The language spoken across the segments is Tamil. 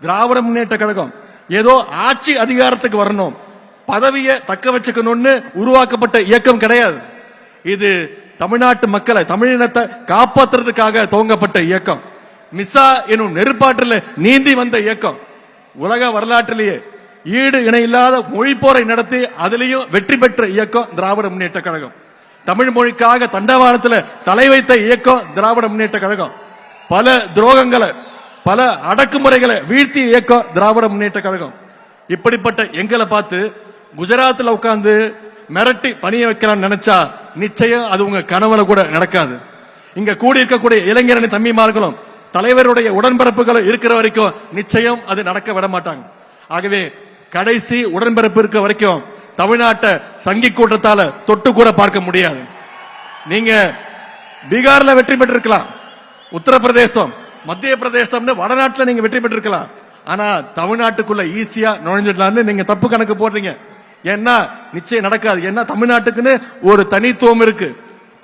திராவிட முன்னேற்ற கழகம். ஏதோ ஆட்சி அதிகாரத்துக்கு வரணும். பதவியை தக்க வச்சுக்கணும்னு உருவாக்கப்பட்ட இயக்கம் கிடையாது. இது தமிழ்நாட்டு மக்களை தமிழினத்தை காப்பாற்றுறதுக்காக துவங்கப்பட்ட இயக்கம். மிசா எனும் நெருப்பாற்றில் நீந்தி வந்த இயக்கம். உலக வரலாற்றிலேயே ஈடு இணை இல்லாத மொழிப்போரை நடத்தி அதுலேயும் வெற்றி பெற்ற இயக்கம் திராவிட முன்னேற்ற கழகம். தமிழ் மொழிக்காக தண்டவாளத்தில் தலை வைத்த இயக்கம் திராவிட முன்னேற்ற கழகம். பல துரோகங்களை பல அடக்குமுறைகளை வீழ்த்தி இயக்கம் திராவிட முன்னேற்ற கழகம். இப்படிப்பட்ட எங்களை பார்த்து குஜராத்தில் உட்காந்து மிரட்டி பணிய வைக்கலாம்னு நினைச்சா நிச்சயம் அது உங்க கனவுல கூட நடக்காது. இங்க கூடி இருக்கக்கூடிய இளைஞரணி தம்பிமார்களும் தலைவருடைய உடன்பரப்புகளும் இருக்கிற வரைக்கும் நிச்சயம் அது நடக்க விட மாட்டாங்க. ஆகவே கடைசி உடன்பிறப்பு இருக்க வரைக்கும் தமிழ்நாட்டை சங்கி கூட்டத்தால தொட்டு கூட பார்க்க முடியாது. நீங்க பீகார்ல வெற்றி பெற்றிருக்கலாம். உத்தரப்பிரதேசம் மத்திய பிரதேசம்னு வடநாட்டில் நீங்க வெற்றி பெற்றிருக்கலாம். ஆனா தமிழ்நாட்டுக்குள்ள ஈஸியா நுழைஞ்சிடலாம்னு நீங்க தப்பு கணக்கு போடுறீங்க. ஏன்னா நிச்சயம் நடக்காது. ஏன்னா தமிழ்நாட்டுக்குன்னு ஒரு தனித்துவம் இருக்கு.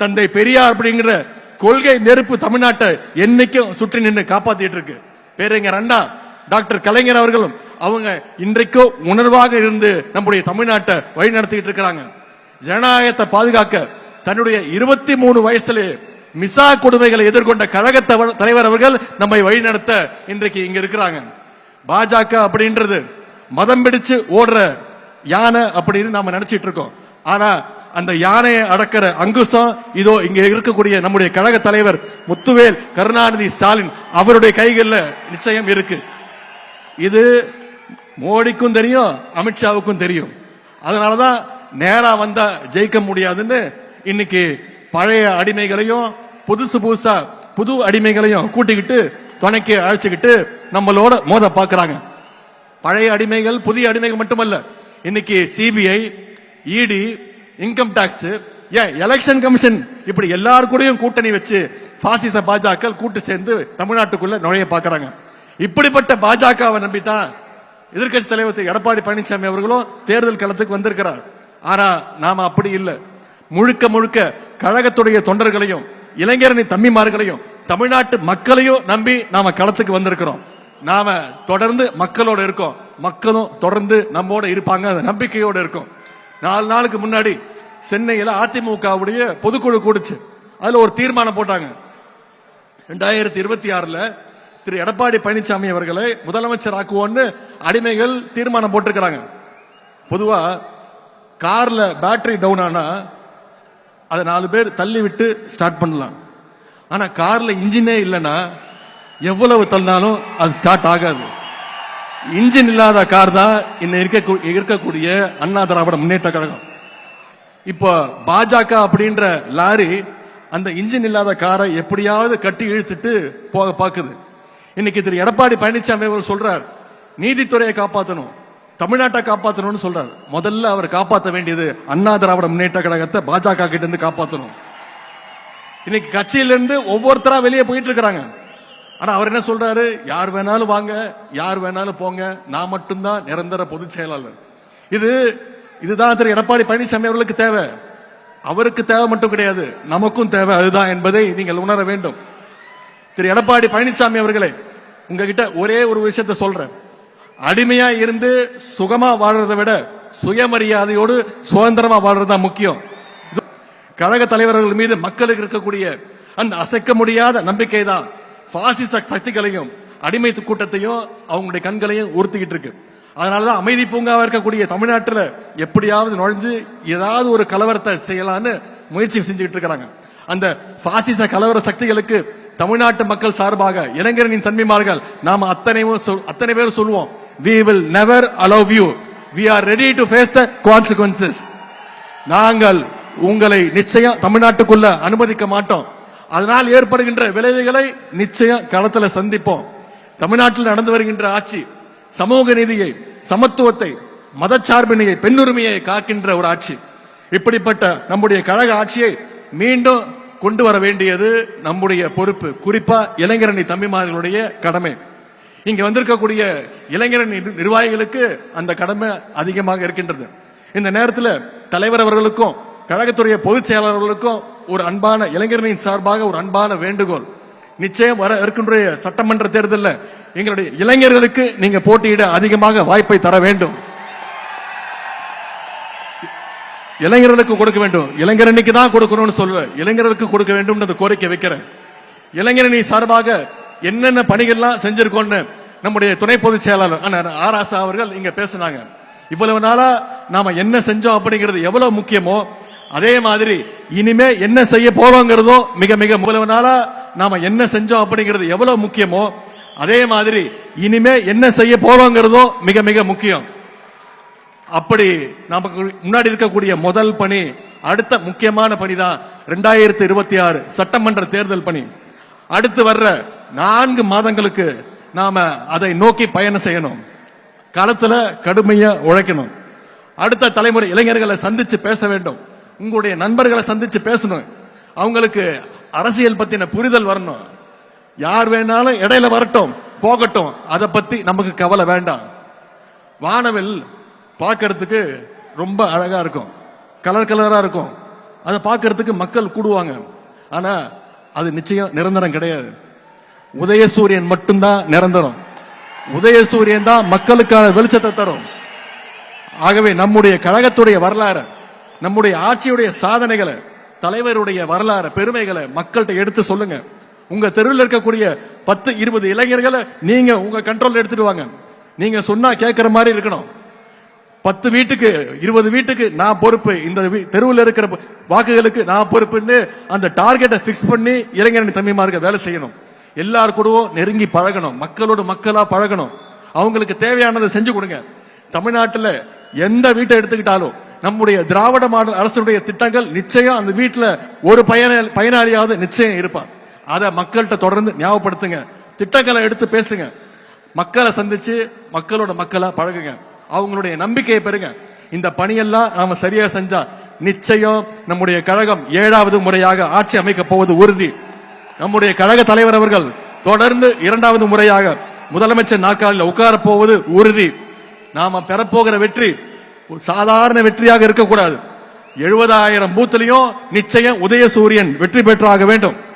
தந்தை பெரியார் அப்படிங்கிற கொள்கை நெருப்பு தமிழ்நாட்டை என்னைக்கும் சுற்றி நின்று காப்பாத்திட்டு இருக்கு பேரறிஞர் அண்ணா டாக்டர் கலைஞர் அவர்களும் அவங்க இன்றைக்கும் உணர்வாக இருந்து நம்முடைய தமிழ்நாட்டை வழி நடத்திட்டு இருக்கிறாங்க. ஜனநாயகத்தை பாதுகாக்க தன்னுடைய இருபத்தி மூணு வயசுலேயே மிசா கொடுமைகளை எதிர்கொண்ட கழக தவ- தலைவர் அவர்கள் நம்மை வழிநடத்த இன்றைக்கு இங்க இருக்கிறாங்க. பாஜக அப்படின்றது மதம் பிடிச்சு ஓடுற யானை அப்படின்னு நாம நினைச்சிட்டு இருக்கோம். ஆனா அந்த யானையை அடக்கிற அங்குசம் இதோ இங்க இருக்கக்கூடிய நம்முடைய கழக தலைவர் முத்துவேல் கருணாநிதி ஸ்டாலின் அவருடைய கைகளில் நிச்சயம் இருக்கு. இது மோடிக்கும் தெரியும் அமித்ஷாவுக்கும் தெரியும். அதனாலதான் நேரா வந்தா ஜெயிக்க முடியாதுன்னு இன்னைக்கு பழைய அடிமைகளையும் புதுசு புதுசா புது அடிமைகளையும் கூட்டிக்கிட்டு துணைக்கு அழைச்சிக்கிட்டு நம்மளோட மோத பாக்குறாங்க பழைய அடிமைகள் புதிய அடிமைகள் மட்டுமல்ல இன்னைக்கு சிபிஐ இடி இன்கம் டாக்ஸ் ஏன் எலெக்ஷன் கமிஷன் இப்படி எல்லார் கூடயும் கூட்டணி வச்சு பாசிச பாஜக கூட்டு சேர்ந்து தமிழ்நாட்டுக்குள்ள நுழைய பாக்குறாங்க இப்படிப்பட்ட பாஜகவை நம்பித்தான் எதிர்க்கட்சி தலைவர் திரு. எடப்பாடி பழனிசாமி அவர்களும் தேர்தல் களத்துக்கு வந்திருக்கிறார். ஆனா நாம அப்படி இல்லை. முழுக்க முழுக்க கழகத்துடைய தொண்டர்களையும் இளைஞரணி தம்பிமார்களையும் தமிழ்நாட்டு மக்களையும் நம்பி நாம களத்துக்கு வந்திருக்கிறோம். நாம தொடர்ந்து மக்களோட இருக்கோம். மக்களும் தொடர்ந்து நம்மோட இருப்பாங்க. அந்த நம்பிக்கையோட இருக்கும். நாலு நாளுக்கு முன்னாடி சென்னையில அதிமுகவுடைய பொதுக்குழு கூடுச்சு. அதுல ஒரு தீர்மானம் போட்டாங்க. ரெண்டாயிரத்தி இருபத்தி ஆறுல திரு எடப்பாடி பழனிசாமி அவர்களை முதலமைச்சர் ஆக்குவோன்னு அடிமைகள் தீர்மானம் போட்டிருக்கிறாங்க. பொதுவா கார்ல பேட்டரி டவுன் ஆனா அதை நாலு பேர் தள்ளி விட்டு ஸ்டார்ட் பண்ணலாம். ஆனா கார்ல இன்ஜினே இல்லைன்னா எவ்வளவு தள்ளினாலும் அது ஸ்டார்ட் ஆகாது. இன்ஜின் இல்லாத கார் தான் இன்னும் இருக்க இருக்கக்கூடிய அண்ணா திராவிட முன்னேற்ற கழகம். இப்போ பாஜக அப்படின்ற லாரி அந்த இன்ஜின் இல்லாத காரை எப்படியாவது கட்டி இழுத்துட்டு போக பார்க்குது. இன்னைக்கு திரு. எடப்பாடி பழனிசாமி அவர் சொல்றார் நீதித்துறையை காப்பாற்றணும் தமிழ்நாட்டை காப்பாற்றணும்னு சொல்றாரு. முதல்ல அவர் காப்பாற்ற வேண்டியது அண்ணா திராவிட முன்னேற்ற கழகத்தை பாஜக கிட்ட இருந்து காப்பாற்றணும் இன்னைக்கு கட்சியிலிருந்து ஒவ்வொருத்தரா வெளியே போயிட்டு இருக்கிறாங்க. ஆனா அவர் என்ன சொல்றாரு? யார் வேணாலும் வாங்க யார் வேணாலும் போங்க. நான் மட்டும்தான் நிரந்தர பொதுச் செயலாளர். இது இதுதான் திரு எடப்பாடி பழனிசாமி அவர்களுக்கு தேவை. அவருக்கு தேவை மட்டும் கிடையாது. நமக்கும் தேவை. அதுதான் என்பதை நீங்கள் உணர வேண்டும். திரு எடப்பாடி பழனிசாமி அவர்களே உங்ககிட்ட ஒரே ஒரு விஷயத்த சொல்றேன். அடிமையா இருந்து சுகமா வாழ்றதை விட சுயமரியாதையோடு சுதந்திரமா வாழ்றது தான் முக்கியம். கழக தலைவர்கள் மீது மக்களுக்கு இருக்கக்கூடிய அந்த அசைக்க முடியாத நம்பிக்கை தான் பாசிச சக்திகளையும் அடிமை கூட்டத்தையும் அவங்களுடைய கண்களையும் உறுத்திக்கிட்டு இருக்கு. அதனாலதான் அமைதி பூங்காவா இருக்கக்கூடிய தமிழ்நாட்டில் எப்படியாவது நுழைஞ்சு ஏதாவது ஒரு கலவரத்தை செய்யலான்னு முயற்சி செஞ்சுக்கிட்டு இருக்கிறாங்க. அந்த பாசிச கலவர சக்திகளுக்கு தமிழ்நாட்டு மக்கள் சார்பாக இளைஞரின் தன்மைமார்கள் நாம் அத்தனை சொல்- அத்தனை பேர் சொல்லுவோம். We will never allow you we are ready to face the consequences நாங்கள் உங்களை நிச்சயம் தமிழ்நாட்டுக்குள்ள அனுமதிக்க மாட்டோம். அதனால் ஏற்படுகின்ற விளைவுகளை நிச்சயம் களத்தில் சந்திப்போம். தமிழ்நாட்டில் நடந்து வருகின்ற ஆட்சி சமூக நீதியை சமத்துவத்தை மதச்சார்பினையை பெண்ணுரிமையை காக்கின்ற ஒரு ஆட்சி. இப்படிப்பட்ட நம்முடைய கழக ஆட்சியை மீண்டும் கொண்டு வர வேண்டியது நம்முடைய பொறுப்பு. குறிப்பா இளைஞரணி தம்பிமார்களுடைய கடமை. இங்க வந்திருக்கக்கூடிய இளைஞரணி நிர்வாகிகளுக்கு அந்த கடமை அதிகமாக இருக்கின்றது. இந்த நேரத்தில் தலைவர் அவர்களுக்கும் கழகத்துடைய பொதுச் செயலாளர்களுக்கும் ஒரு அன்பான இளைஞர்களின் சார்பாக ஒரு அன்பான வேண்டுகோள். நிச்சயம் வர இருக்கின்ற சட்டமன்ற தேர்தலில் எங்களுடைய இளைஞர்களுக்கு நீங்க போட்டியிட அதிகமாக வாய்ப்பை தர வேண்டும். இளைஞர்களுக்கு கொடுக்க வேண்டும். இளைஞரணிக்கு தான் கொடுக்கணும்னு சொல்லுவேன். இளைஞர்களுக்கு கொடுக்க வேண்டும் கோரிக்கை வைக்கிறேன். இளைஞரணி சார்பாக என்னென்ன பணிகள்லாம் செஞ்சிருக்கோம்னு நம்முடைய துணை பொதுச் செயலாளர் ஆராசா அவர்கள் இங்க பேசினாங்க. இவ்வளவு நாளா நாம என்ன செஞ்சோம் அப்படிங்கிறது எவ்வளவு முக்கியமோ அதே மாதிரி இனிமே என்ன செய்ய போறோங்கிறதோ மிக மிக இவ்வளவு நாளா நாம என்ன செஞ்சோம் அப்படிங்கிறது எவ்வளவு முக்கியமோ அதே மாதிரி இனிமே என்ன செய்ய போறோங்கிறதோ மிக மிக முக்கியம். அப்படி நமக்கு முன்னாடி இருக்கக்கூடிய முதல் பணி அடுத்த முக்கியமான பணி தான் ரெண்டாயிரத்தி இருபத்தி ஆறு சட்டமன்ற தேர்தல் பணி. அடுத்து வர்ற நான்கு மாதங்களுக்கு நாம அதை நோக்கி பயணம் செய்யணும். களத்துல கடுமையா உழைக்கணும். அடுத்த தலைமுறை இளைஞர்களை சந்திச்சு பேச வேண்டும். உங்களுடைய நண்பர்களை சந்திச்சு பேசணும். அவங்களுக்கு அரசியல் பத்தின புரிதல் வரணும். யார் வேணாலும் இடையில வரட்டும் போகட்டும். அதை பத்தி நமக்கு கவலை வேண்டாம். வானவில் பார்க்கறதுக்கு ரொம்ப அழகா இருக்கும். கலர் கலரா இருக்கும். அதை பார்க்கறதுக்கு மக்கள் கூடுவாங்க. ஆனா அது நிச்சயம் நிரந்தரம் கிடையாது. உதயசூரியன் மட்டும்தான் நிரந்தரம். உதயசூரியன் தான் மக்களுக்கான வெளிச்சத்தை தரும். ஆகவே நம்முடைய கழகத்துடைய வரலாறு நம்முடைய ஆட்சியுடைய சாதனைகளை தலைவருடைய வரலாறு பெருமைகளை மக்கள்கிட்ட எடுத்து சொல்லுங்க. உங்க தெருவில் இருக்கக்கூடிய பத்து இருபது இளைஞர்களை நீங்க உங்க கண்ட்ரோல் எடுத்துட்டு வாங்க. நீங்க சொன்னா கேட்கிற மாதிரி இருக்கணும். பத்து வீட்டுக்கு இருபது வீட்டுக்கு நான் பொறுப்பு. இந்த வீ- தெருவில் இருக்கிற வாக்குகளுக்கு நான் பொறுப்புன்னு அந்த டார்கெட்டை பிக்ஸ் பண்ணி இளைஞரணி தம்பிமார்கள் வேலை செய்யணும். எல்லார் கூடவும் நெருங்கி பழகணும். மக்களோட மக்களா பழகணும். அவங்களுக்கு தேவையானதை செஞ்சு கொடுங்க. தமிழ்நாட்டில் எந்த வீட்டை எடுத்துக்கிட்டாலும் நம்முடைய திராவிட மாடல் அரசுடைய திட்டங்கள் நிச்சயம் அந்த வீட்டில் ஒரு பயன பயனாளியாவது நிச்சயம் இருப்பான். அதை மக்கள்கிட்ட தொடர்ந்து ஞாபகப்படுத்துங்க. திட்டங்களை எடுத்து பேசுங்க. மக்களை சந்திச்சு மக்களோட மக்களா பழகுங்க. அவங்களுடைய நம்பிக்கையை பெறுங்க. இந்த பணியெல்லாம் நாம சரியா செஞ்சா நிச்சயம் நம்முடைய கழகம் ஏழாவது முறையாக ஆட்சி அமைக்க போவது உறுதி. நம்முடைய கழக தலைவர் அவர்கள் தொடர்ந்து இரண்டாவது முறையாக முதலமைச்சர் நாற்காலில் உட்கார போவது உறுதி. நாம பெறப்போகிற வெற்றி சாதாரண வெற்றியாக இருக்கக்கூடாது. எழுபதாயிரம் பூத்திலையும் நிச்சயம் உதயசூரியன் வெற்றி பெற்றாக வேண்டும்.